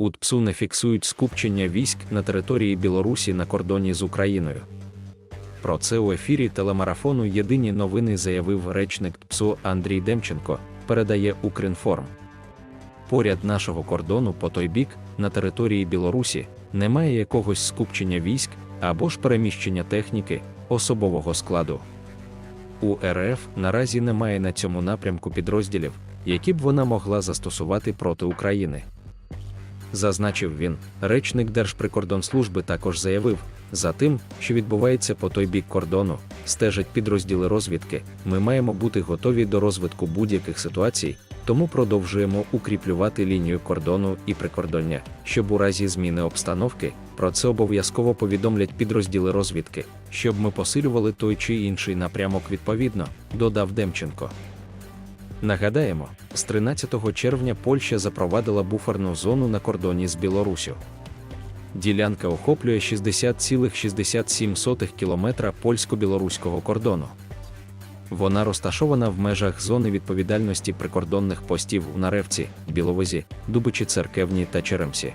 У ТПСУ не фіксують скупчення військ на території Білорусі на кордоні з Україною. Про це у ефірі телемарафону Єдині новини заявив речник ТПСУ Андрій Демченко, передає Укрінформ. Поряд нашого кордону по той бік, на території Білорусі, немає якогось скупчення військ або ж переміщення техніки, особового складу. У РФ наразі немає на цьому напрямку підрозділів, які б вона могла застосувати проти України. Зазначив він, речник Держприкордонслужби також заявив, за тим, що відбувається по той бік кордону, стежать підрозділи розвідки. Ми маємо бути готові до розвитку будь-яких ситуацій, тому продовжуємо укріплювати лінію кордону і прикордоння, щоб у разі зміни обстановки про це обов'язково повідомлять підрозділи розвідки, щоб ми посилювали той чи інший напрямок відповідно, додав Демченко. Нагадаємо, з 13 червня Польща запровадила буферну зону на кордоні з Білоруссю. Ділянка охоплює 60,67 кілометра польсько-білоруського кордону. Вона розташована в межах зони відповідальності прикордонних постів у Наревці, Біловозі, Дубичі Церкевні та Черемсі.